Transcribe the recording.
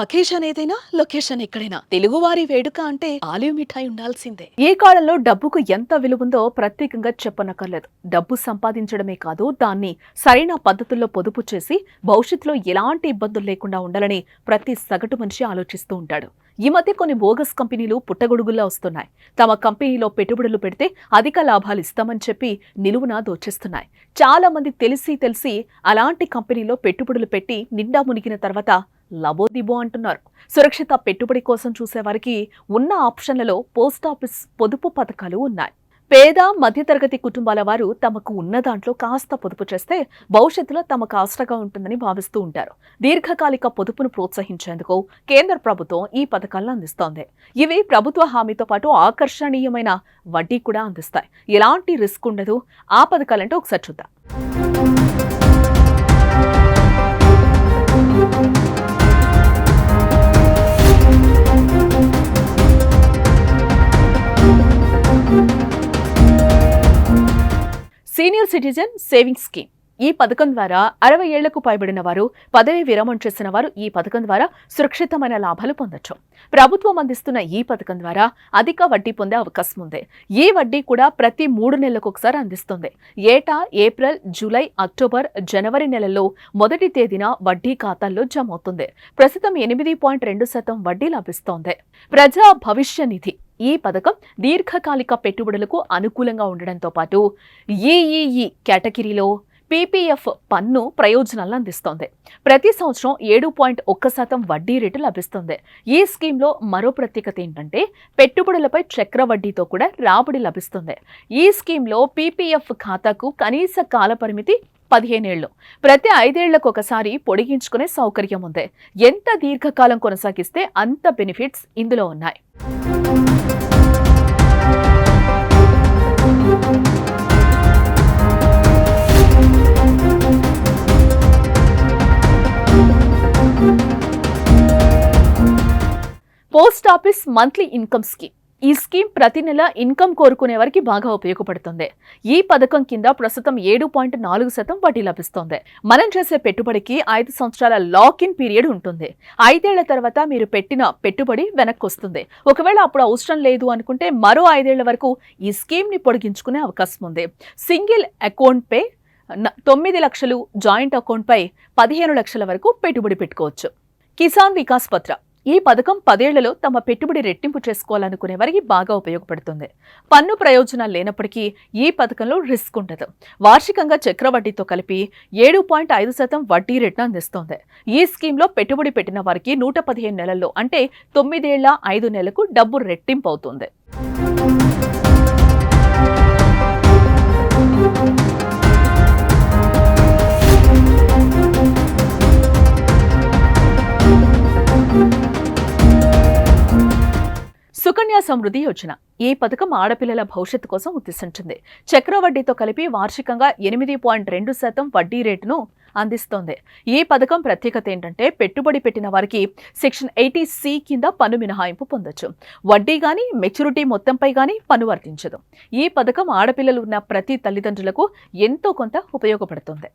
Occasion ఏదైనా location ఎక్కడైనా. తెలుగువారి వేడుక అంటే ఆలివ్ మిఠాయి ఉండాల్సిందే. ఏ కాలంలో డబ్బుకు ఎంత విలువుందో ప్రత్యేకంగా చెప్పనక్కర్లేదు. డబ్బు సంపాదించడమే కాదు దాన్ని సరైన పద్ధతుల్లో పొదుపు చేసి భవిష్యత్తులో ఎలాంటి ఇబ్బందులు లేకుండా ఉండాలని ప్రతి సగటు మనిషి ఆలోచిస్తూ ఉంటాడు. ఈ మధ్య కొన్ని బోగస్ కంపెనీలు పుట్టగొడుగుల్లా వస్తున్నాయి. తమ కంపెనీలో పెట్టుబడులు పెడితే అధిక లాభాలు ఇస్తామని చెప్పి నిలువున దోచేస్తున్నాయి. చాలా మంది తెలిసి తెలిసి అలాంటి కంపెనీలో పెట్టుబడులు పెట్టి నిండా మునిగిన తర్వాత లబోదిబో అంటున్నారు. సురక్షిత పెట్టుబడి కోసం చూసేవారికి ఉన్న ఆప్షన్లలో పోస్టాఫీస్ పొదుపు పథకాలు ఉన్నాయి. పేద మధ్యతరగతి కుటుంబాల వారు తమకు ఉన్న దాంట్లో కాస్త పొదుపు చేస్తే భవిష్యత్తులో తమకు ఆసరగా ఉంటుందని భావిస్తూ ఉంటారు. దీర్ఘకాలిక పొదుపును ప్రోత్సహించేందుకు కేంద్ర ప్రభుత్వం ఈ పథకాలను అందిస్తోంది. ఇవి ప్రభుత్వ హామీతో పాటు ఆకర్షణీయమైన వడ్డీ కూడా అందిస్తాయి. ఎలాంటి రిస్క్ ఉండదు. ఆ పథకాలంటే ఒకసారి చూద్దాం. Senior citizen savings scheme. ఈ పథకం ద్వారా అరవై ఏళ్ళకు పైబడిన వారు పదవి విరమణ చేసిన వారు ఈ పథకం ద్వారా సురక్షితమైన లాభాలు పొందొచ్చు. ప్రభుత్వం అందిస్తున్న ఈ పథకం ద్వారా అధిక వడ్డీ పొందే అవకాశం ఉంది. ఈ వడ్డీ కూడా ప్రతి మూడు నెలలకు ఒకసారి అందిస్తుంది. ఏటా ఏప్రిల్ జూలై అక్టోబర్ జనవరి నెలల్లో మొదటి తేదీన వడ్డీ ఖాతాల్లో జమ అవుతుంది. ప్రస్తుతం ఎనిమిది పాయింట్ రెండు శాతం వడ్డీ లభిస్తోంది. ప్రజా భవిష్య నిధి. ఈ పథకం దీర్ఘకాలిక పెట్టుబడులకు అనుకూలంగా ఉండడంతో పాటు ఈఈఈ కేటగిరీలో పీపీఎఫ్ పన్ను ప్రయోజనాలను అందిస్తోంది. ప్రతి సంవత్సరం ఏడు పాయింట్ ఒక్క శాతం వడ్డీ రేటు లభిస్తుంది. ఈ స్కీమ్లో మరో ప్రత్యేకత ఏంటంటే పెట్టుబడులపై చక్ర వడ్డీతో కూడా రాబడి లభిస్తుంది. ఈ స్కీమ్లో పీపీఎఫ్ ఖాతాకు కనీస కాల పరిమితి పదిహేనేళ్ళు ప్రతి ఐదేళ్ళకు ఒకసారి పొడిగించుకునే సౌకర్యం ఉంది. ఎంత దీర్ఘకాలం కొనసాగిస్తే అంత బెనిఫిట్స్ ఇందులో ఉన్నాయి. Post office monthly income scheme ఈ స్కీమ్ ప్రతి నెల ఇన్కమ్ కోరుకునే వారికి బాగా ఉపయోగపడుతుంది. ఈ పథకం కింద ప్రస్తుతం ఏడు పాయింట్ నాలుగు శాతం వడ్డీ లభిస్తోంది. మనం చేసే పెట్టుబడికి ఐదు సంవత్సరాల లాక్ ఇన్ పీరియడ్ ఉంటుంది. ఐదేళ్ళ తర్వాత మీరు పెట్టిన పెట్టుబడి వెనక్కి వస్తుంది. ఒకవేళ అప్పుడు అవసరం లేదు అనుకుంటే మరో ఐదేళ్ళ వరకు ఈ స్కీమ్ని పొడిగించుకునే అవకాశం ఉంది. సింగిల్ అకౌంట్ పే తొమ్మిది లక్షలు జాయింట్ అకౌంట్ పై పదిహేను లక్షల వరకు పెట్టుబడి పెట్టుకోవచ్చు. కిసాన్ వికాస్ పత్ర ఈ పథకం పదేళ్ళలో తమ పెట్టుబడి రెట్టింపు చేసుకోవాలనుకునే వారికి బాగా ఉపయోగపడుతుంది. పన్ను ప్రయోజనాలు లేనప్పటికీ ఈ పథకంలో రిస్క్ ఉండదు. వార్షికంగా చక్రవడ్డీతో కలిపి ఏడు పాయింట్ ఐదు శాతం వడ్డీ రేటును అందిస్తోంది. ఈ స్కీమ్లో పెట్టుబడి పెట్టిన వారికి నూట పదిహేను నెలల్లో అంటే తొమ్మిదేళ్ళ ఐదు నెలలకు డబ్బు రెట్టింపు అవుతుంది. సమృద్ధి యోజన ఈ పథకం ఆడపిల్లల భవిష్యత్తు కోసం ఉద్దేశించింది? చక్రవడ్డీతో కలిపి వార్షికంగా ఎనిమిది పాయింట్ రెండు శాతం వడ్డీ రేటును అందిస్తోంది. ఈ పథకం ప్రత్యేకత ఏంటంటే పెట్టుబడి పెట్టిన వారికి సెక్షన్ ఎయిటీ సి కింద పన్ను మినహాయింపు పొందొచ్చు. వడ్డీ గాని మెచ్యూరిటీ మొత్తంపై గాని పన్ను వర్తించదు. ఈ పథకం ఆడపిల్లలు ఉన్న ప్రతి తల్లిదండ్రులకు ఎంతో కొంత ఉపయోగపడుతుంది.